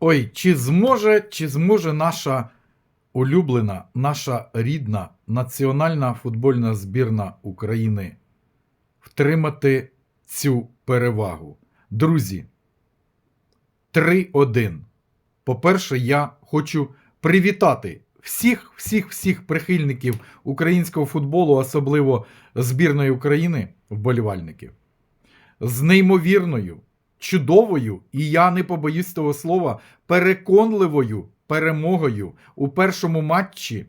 Ой, чи зможе, чи зможе наша улюблена, наша рідна національна футбольна збірна України втримати цю перевагу? Друзі, 3-1. По-перше, я хочу привітати всіх, всіх, всіх прихильників українського футболу, особливо збірної України, вболівальників, з неймовірною, чудовою, і я не побоюсь того слова, переконливою перемогою у першому матчі,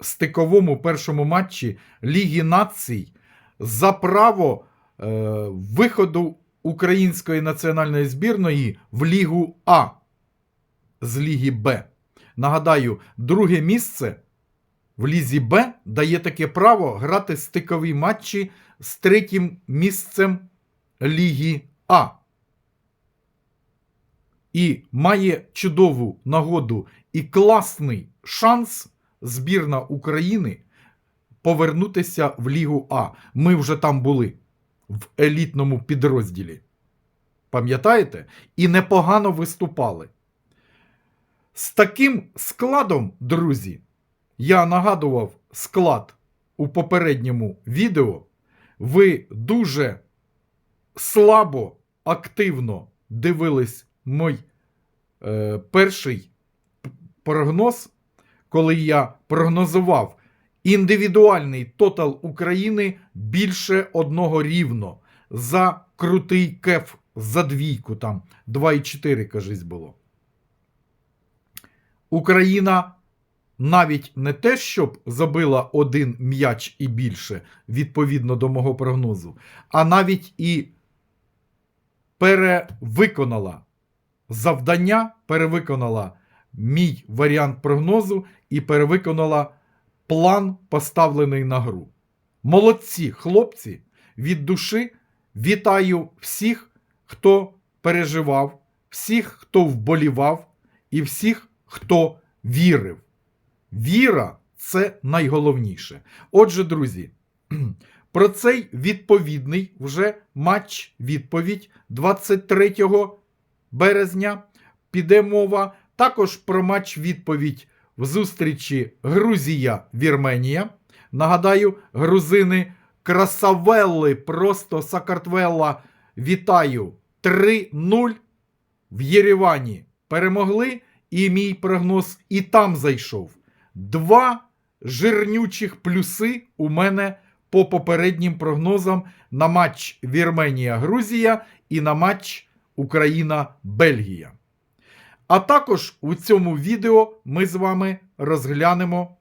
стиковому першому матчі Ліги націй за право е, виходу української національної збірної в Лігу А з Ліги Б. Нагадаю, друге місце в Лізі Б дає таке право грати стикові матчі з третім місцем Ліги А. І має чудову нагоду і класний шанс збірна України повернутися в Лігу А. Ми вже там були в елітному підрозділі. Пам'ятаєте? І непогано виступали. З таким складом, друзі, я нагадував склад у попередньому відео. Ви дуже слабо, активно дивились мій е, перший прогноз, коли я прогнозував індивідуальний тотал України більше одного рівно за крутий кеф за двійку, там 2,4, кажись, було. Україна навіть не те, щоб забила один м'яч і більше, відповідно до мого прогнозу, а навіть і перевиконала завдання, перевиконала мій варіант прогнозу і перевиконала план, поставлений на гру. Молодці, хлопці, від душі вітаю всіх, хто переживав, всіх, хто вболівав, і всіх, хто вірив. Віра це найголовніше. Отже, друзі, про цей відповідний вже матч відповідь 23 березня піде мова. Також про матч відповідь в зустрічі Грузія-Вірменія. Нагадаю, грузини красавелли просто Сакартвелла вітаю 3-0 в Єревані. Перемогли, і мій прогноз і там зайшов. Два жирнючих плюси у мене по попереднім прогнозам на матч Вірменія-Грузія і на матч Україна-Бельгія. А також у цьому відео ми з вами розглянемо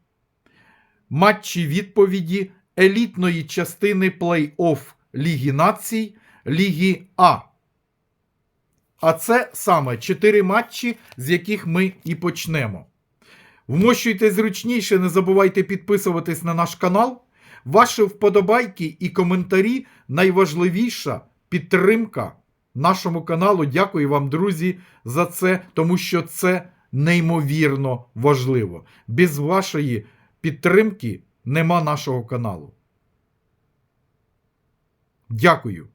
матчі відповіді елітної частини плей-офф Ліги націй Ліги А. А це саме 4 матчі, з яких ми і почнемо. Вмощуйте зручніше, не забувайте підписуватись на наш канал. Ваші вподобайки і коментарі найважливіша підтримка нашому каналу. Дякую вам, друзі, за це, тому що це неймовірно важливо. Без вашої підтримки нема нашого каналу. Дякую.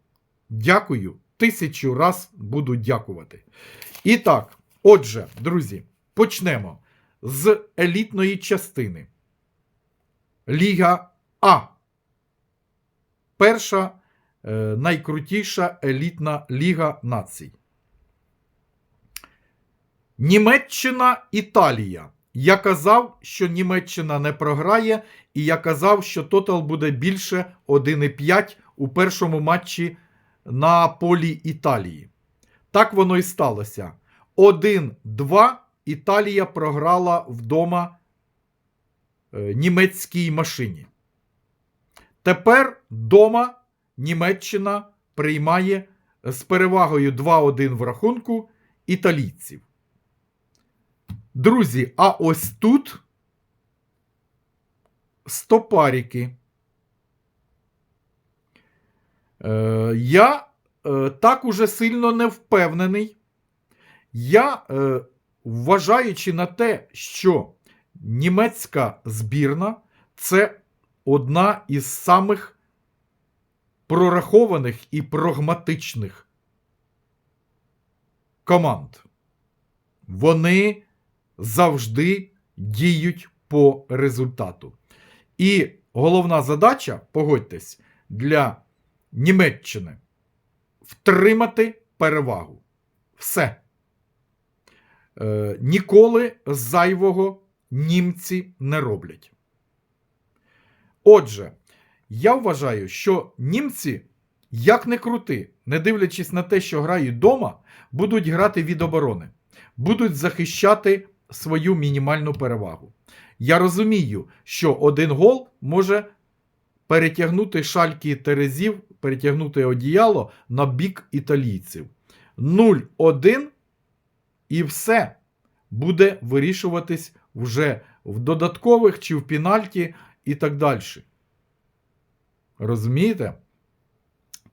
Дякую. Тисячу раз буду дякувати. І так, отже, друзі, почнемо з елітної частини. Ліга А. Перша е, найкрутіша елітна Ліга націй. Німеччина Італія. Я казав, що Німеччина не програє, і я казав, що тотал буде більше 1,5 у першому матчі на полі Італії. Так воно і сталося. 1-2 Італія програла вдома е, німецькій машині. Тепер вдома Німеччина приймає з перевагою 2-1 в рахунку італійців. Друзі, а ось тут стопарики. Е, я е, так уже сильно не впевнений. Я, е, вважаючи на те, що німецька збірна це одна із самих прорахованих і прагматичних команд. вони завжди діють по результату. І головна задача, погодьтесь, для Німеччини втримати перевагу. Все. Е, ніколи зайвого німці не роблять. Отже, я вважаю, що німці, як не крути, не дивлячись на те, що грають вдома, будуть грати від оборони, будуть захищати свою мінімальну перевагу. Я розумію, що один гол може перетягнути шальки терезів, перетягнути одіяло на бік італійців. 0-1 і все буде вирішуватись вже в додаткових чи в пенальті і так далі. Розумієте?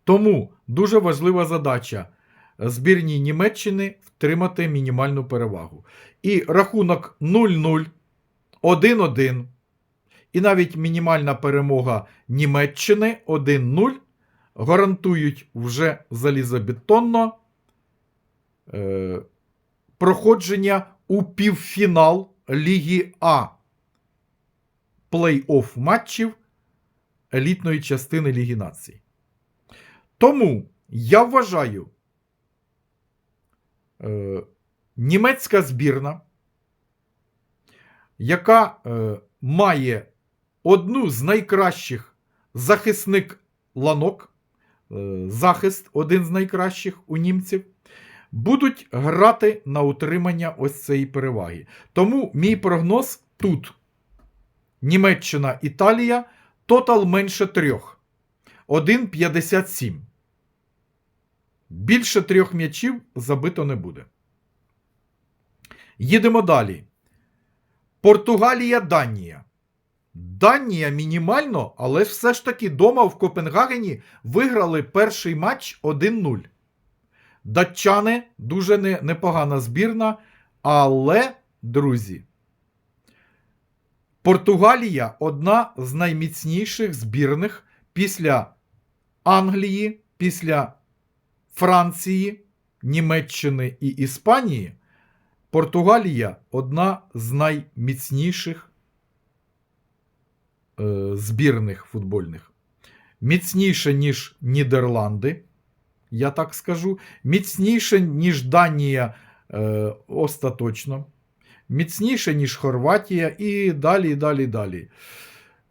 Тому дуже важлива задача збірній Німеччини втримати мінімальну перевагу. І рахунок 0-0, 1-1, і навіть мінімальна перемога Німеччини 1-0 гарантують вже залізобетонно е, проходження у півфінал Ліги А плей-офф матчів елітної частини Ліги Націй. Тому я вважаю, е, німецька збірна, яка е, має одну з найкращих захисник ланок, е, захист один з найкращих у німців, будуть грати на утримання ось цієї переваги. Тому мій прогноз тут: Німеччина, Італія, тотал менше трьох. 1,57. Більше трьох м'ячів забито не буде. Їдемо далі. Португалія, Данія. Данія мінімально, але все ж таки дома в Копенгагені виграли перший матч 1-0. Датчани дуже непогана збірна. Але, друзі, Португалія одна з найміцніших збірних після Англії, після Франції, Німеччини і Іспанії. Португалія одна з найміцніших е, збірних футбольних. Міцніше, ніж Нідерланди, я так скажу. Міцніше, ніж Данія е, остаточно. Міцніше, ніж Хорватія, і далі, і далі, і далі.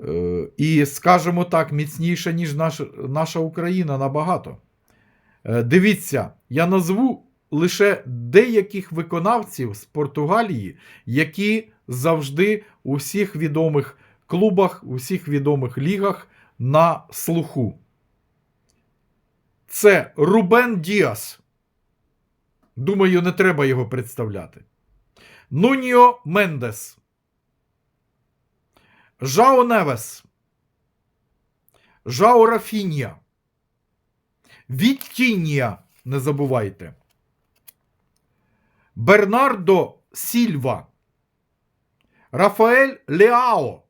Е, і, скажімо так, міцніше, ніж наш, наша Україна набагато. Е, дивіться, я назву лише деяких виконавців з Португалії, які завжди у всіх відомих клубах, у всіх відомих лігах на слуху. Це Рубен Діас. Думаю, не треба його представляти. Нуніо Мендес. Жао Невес. Жао Рафінія. Віттінія. Не забувайте. Бернардо Сільва. Рафаель Леао.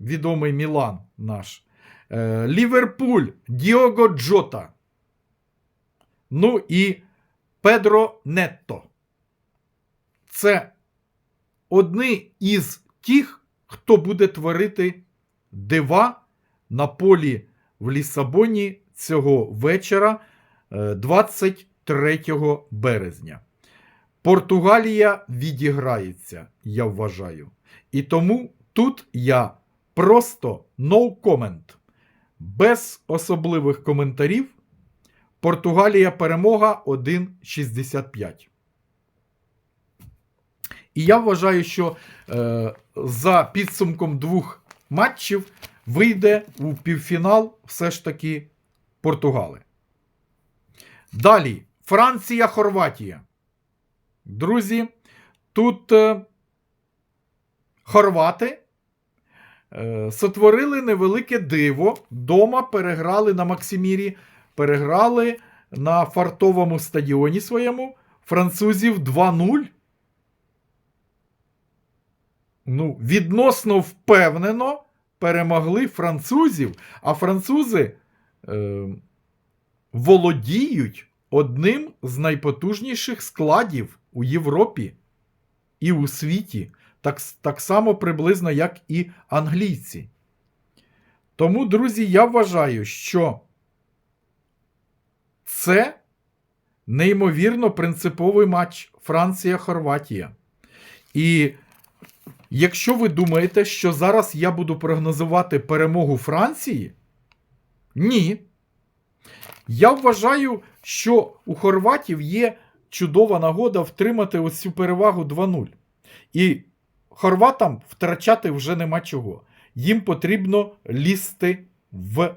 Відомий Мілан наш. Е, Ліверпуль Діого Джота. Ну і Педро Нетто. Це одні із тих, хто буде творити дива на полі в Лісабоні цього вечора, е, 23 березня. Португалія відіграється, я вважаю. І тому тут я просто no comment. Без особливих коментарів. Португалія перемога 1,65. І я вважаю, що е, за підсумком двох матчів вийде у півфінал все ж таки Португали. Далі Франція, Хорватія. Друзі, тут е, хорвати е, сотворили невелике диво. Дома переграли на Максимірі, переграли на фартовому стадіоні своєму французів 2-0 ну, відносно впевнено перемогли французів, а французи е, володіють одним з найпотужніших складів у Європі і у світі так, так само приблизно, як і англійці. Тому, друзі, я вважаю, що це неймовірно принциповий матч Франція-Хорватія. І якщо ви думаєте, що зараз я буду прогнозувати перемогу Франції, ні. Я вважаю, що у хорватів є чудова нагода втримати ось цю перевагу 2-0. І хорватам втрачати вже нема чого. Їм потрібно лізти в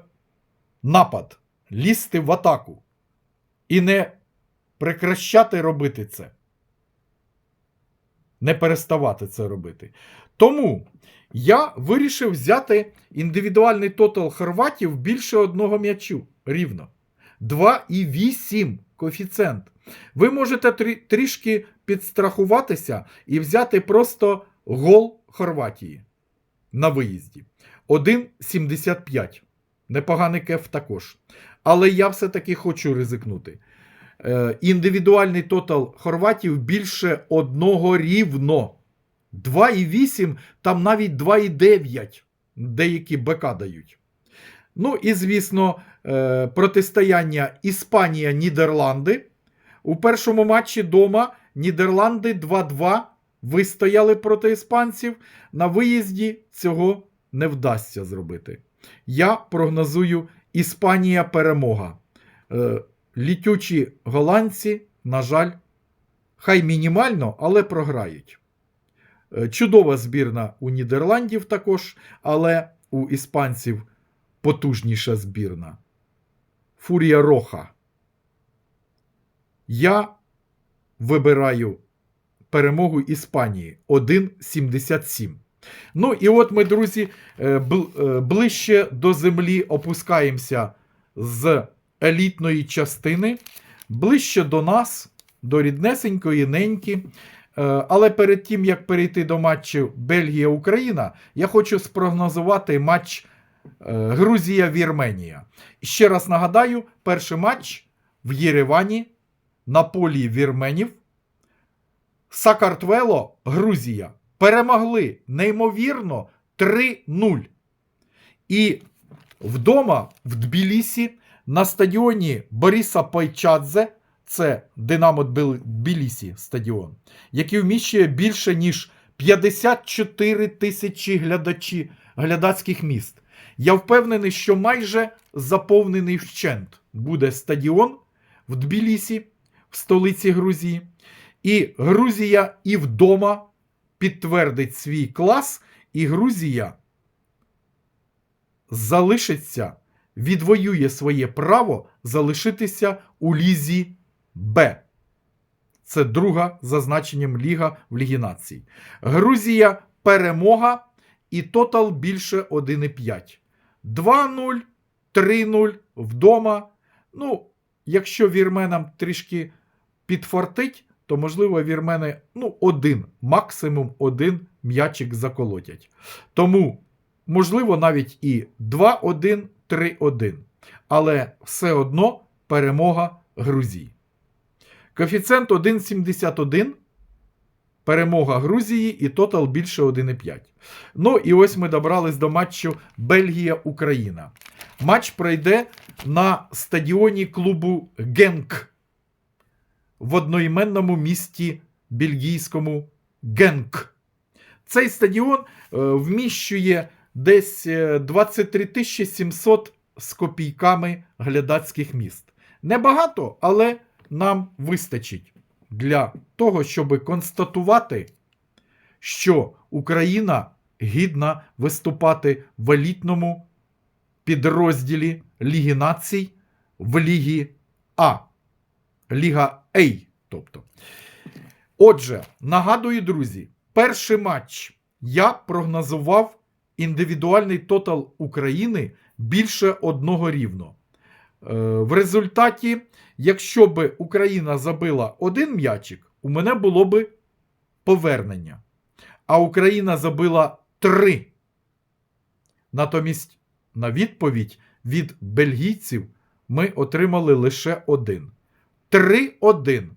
напад, лізти в атаку. І не прекращати робити це. Не переставати це робити. Тому я вирішив взяти індивідуальний тотал хорватів більше одного м'ячу рівно. 2,8 коефіцієнт. Ви можете трі- трішки підстрахуватися і взяти просто гол Хорватії на виїзді. 1,75. Непоганий кеф також. Але я все-таки хочу ризикнути. Е, індивідуальний тотал хорватів більше одного рівно. 2,8, там навіть 2,9 деякі БК дають. Ну і, звісно, е, протистояння Іспанія-Нідерланди. У першому матчі дома Нідерланди 2-2 вистояли проти іспанців. На виїзді цього не вдасться зробити. Я прогнозую Іспанія перемога. Літючі голландці, на жаль, хай мінімально, але програють. Е, Чудова збірна у Нідерландів також, але у іспанців потужніша збірна. Фурія Роха. Я вибираю перемогу Іспанії 1,77. Ну і от ми, друзі, е, е, ближче до землі опускаємося з елітної частини, ближче до нас, до ріднесенької неньки. Е, Але перед тим, як перейти до матчу Бельгія-Україна, я хочу спрогнозувати матч е, Грузія-Вірменія. Ще раз нагадаю, перший матч в Єревані на полі вірменів. Сакартвело, Грузія перемогли неймовірно 3-0. І вдома в Тбілісі на стадіоні Бориса Пайчадзе, це Динамо Тбіл- Тбілісі стадіон, який вміщує більше ніж 54 тисячі глядачі, глядацьких міст. Я впевнений, що майже заповнений вщент буде стадіон в Тбілісі, в столиці Грузії. І Грузія і вдома підтвердить свій клас, і Грузія залишиться, відвоює своє право залишитися у лізі Б. Це друга за значенням Ліга в Лігі Націй. Грузія перемога і тотал більше 1,5. 2-0, 3-0 вдома. Ну, якщо вірменам трішки підфартить, то, можливо, вірмени ну, один, максимум один м'ячик заколотять. Тому, можливо, навіть і 2-1, 3-1. Але все одно перемога Грузії. Коефіцієнт 1,71. Перемога Грузії і тотал більше 1,5. Ну і ось ми добрались до матчу Бельгія-Україна. Матч пройде на стадіоні клубу Генк в одноіменному місті бельгійському Генк. Цей стадіон е, вміщує десь е, 23 700 з копійками глядацьких міст. Небагато, але нам вистачить для того, щоб констатувати, що Україна гідна виступати в елітному підрозділі Ліги націй в Лігі А. Ліга А. Тобто. Отже, нагадую, друзі, перший матч я прогнозував індивідуальний тотал України більше одного рівно. Е, В результаті, якщо б Україна забила один м'ячик, у мене було би повернення. А Україна забила три. Натомість, на відповідь від бельгійців ми отримали лише один. 3-1.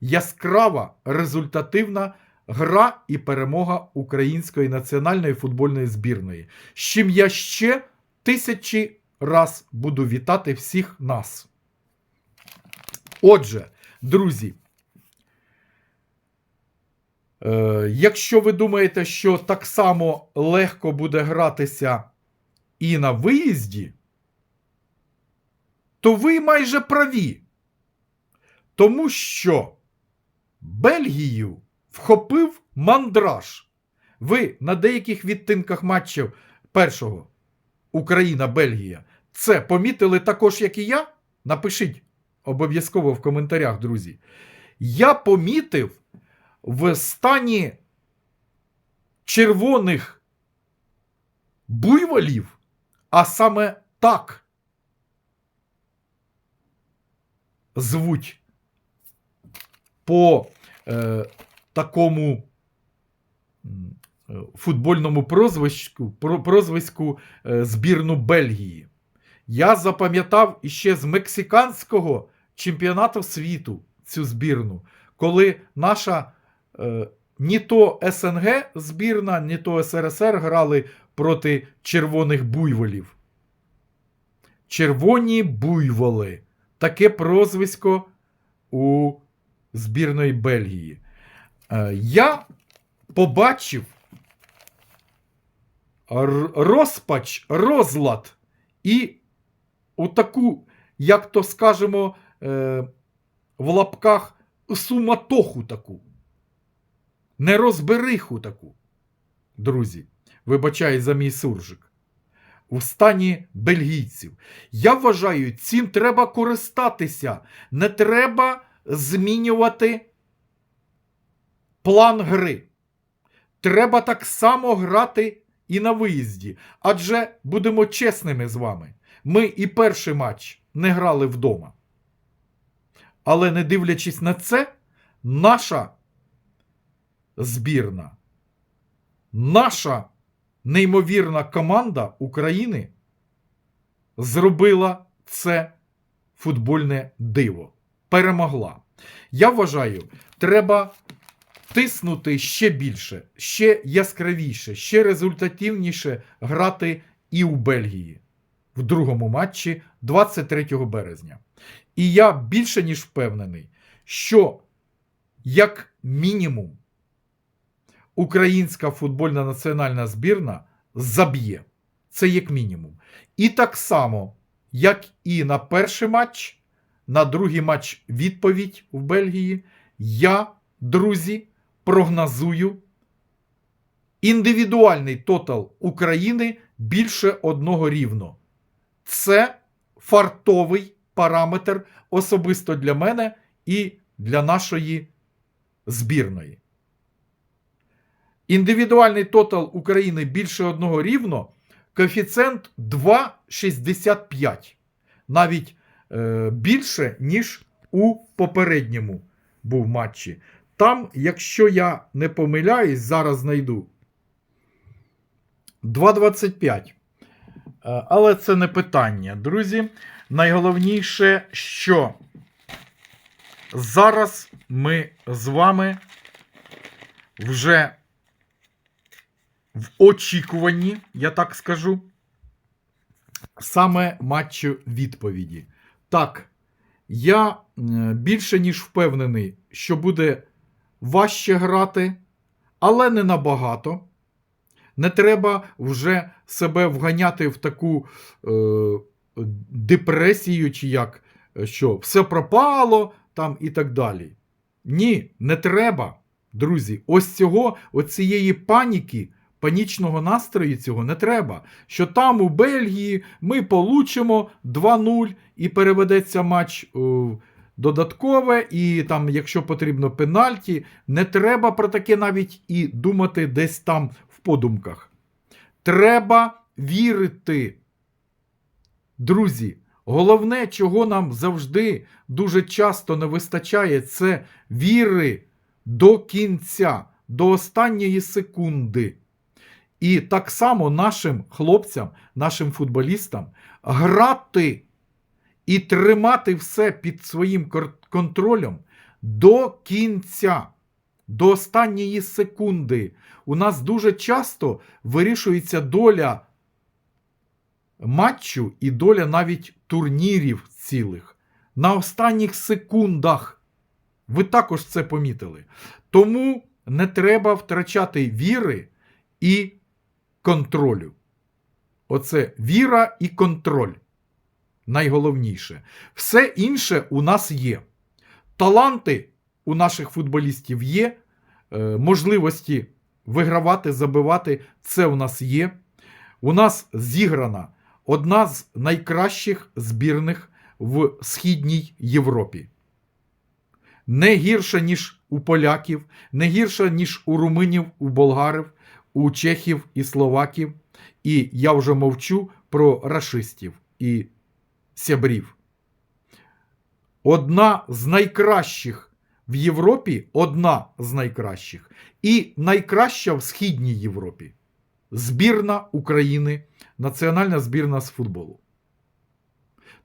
яскрава результативна гра і перемога української національної футбольної збірної. З чим я ще тисячі раз буду вітати всіх нас. Отже, друзі. Е, якщо ви думаєте, що так само легко буде гратися і на виїзді, то ви майже праві. Тому що Бельгію вхопив мандраж. Ви на деяких відтинках матчів першого Україна-Бельгія це помітили також, як і я? Напишіть обов'язково в коментарях, друзі. Я помітив в стані червоних буйволів, а саме так звуть по е, такому е, футбольному прозвиську, прозвиську е, збірну Бельгії. Я запам'ятав іще з мексиканського чемпіонату світу цю збірну, коли наша е, ні то СНГ збірна, ні то СРСР грали проти червоних буйволів. Червоні буйволи. Таке прозвисько у збірної Бельгії. Е, я побачив розпач, розлад і у таку, як то скажемо, е, в лапках суматоху таку. Нерозбериху таку. Друзі, вибачаю за мій суржик. У стані бельгійців. Я вважаю, цим треба користатися. Не треба змінювати план гри. Треба так само грати і на виїзді. Адже будемо чесними з вами. Ми і перший матч не грали вдома. Але не дивлячись на це, наша збірна, наша неймовірна команда України зробила це футбольне диво. Перемогла. Я вважаю, треба тиснути ще більше, ще яскравіше, ще результативніше грати і у Бельгії в другому матчі 23 березня. І я більше ніж впевнений, що як мінімум українська футбольна національна збірна заб'є. Це як мінімум. І так само, як і на перший матч, на другий матч відповідь в Бельгії, я, друзі, прогнозую індивідуальний тотал України більше одного рівно. Це фартовий параметр особисто для мене і для нашої збірної. Індивідуальний тотал України більше одного рівно, коефіцієнт 2,65. Навіть е, більше, ніж у попередньому був матчі. Там, якщо я не помиляюсь, зараз знайду 2,25. Е, Але це не питання, друзі. Найголовніше, що зараз ми з вами вже в очікуванні, я так скажу, саме матчу відповіді. Так, я е, більше ніж впевнений, що буде важче грати, але не набагато. Не треба вже себе вганяти в таку е, депресію, чи як, е, що все пропало там і так далі. Ні, не треба, друзі. Ось цього, оцієї паніки, панічного настрою цього не треба. Що там у Бельгії ми получимо 2-0 і переведеться матч у додаткове, і там, якщо потрібно пенальті, не треба про таке навіть і думати десь там в подумках. Треба вірити. Друзі, головне, чого нам завжди дуже часто не вистачає, це віри до кінця, до останньої секунди. І так само нашим хлопцям, нашим футболістам грати і тримати все під своїм контролем до кінця, до останньої секунди. У нас дуже часто вирішується доля матчу і доля навіть турнірів цілих на останніх секундах. Ви також це помітили. Тому не треба втрачати віри і контролю. Оце віра і контроль. Найголовніше. Все інше у нас є. Таланти у наших футболістів є, е, можливості вигравати, забивати це у нас є. У нас зіграна одна з найкращих збірних в Східній Європі. Не гірша, ніж у поляків, не гірша, ніж у руминів, у болгарів, у чехів і словаків. І я вже мовчу про рашистів і сябрів. Одна з найкращих в Європі, одна з найкращих, і найкраща в Східній Європі. Збірна України, національна збірна з футболу.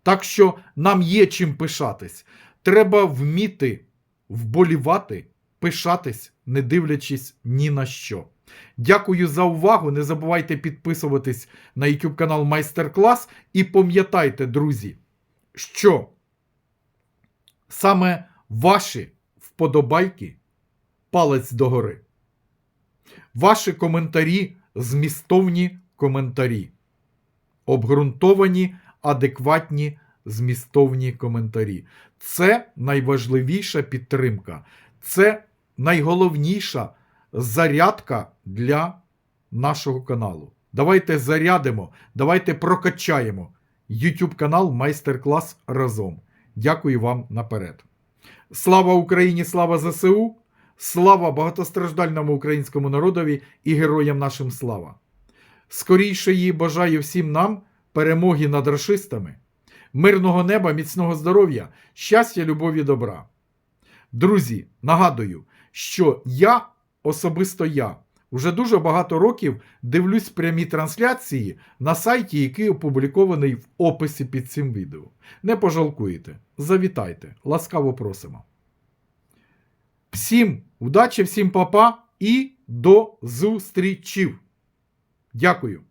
Так що нам є чим пишатись. Треба вміти вболівати, пишатись, не дивлячись ні на що. Дякую за увагу. Не забувайте підписуватись на YouTube канал Майстер Клас. І пам'ятайте, друзі, що саме ваші вподобайки палець догори. Ваші коментарі змістовні коментарі. Обґрунтовані, адекватні, змістовні коментарі. Це найважливіша підтримка. Це найголовніша зарядка для нашого каналу. Давайте зарядимо, давайте прокачаємо YouTube канал Майстер-клас разом. Дякую вам наперед. Слава Україні, слава ЗСУ, слава багатостраждальному українському народові і героям нашим слава. Скоріше її бажаю всім нам перемоги над расистами, мирного неба, міцного здоров'я, щастя, любові, добра. Друзі, нагадую, що я, особисто я, вже дуже багато років дивлюсь прямі трансляції на сайті, який опублікований в описі під цим відео. Не пожалкуєте, завітайте, ласкаво просимо. Всім удачі, всім папа і до зустрічів. Дякую.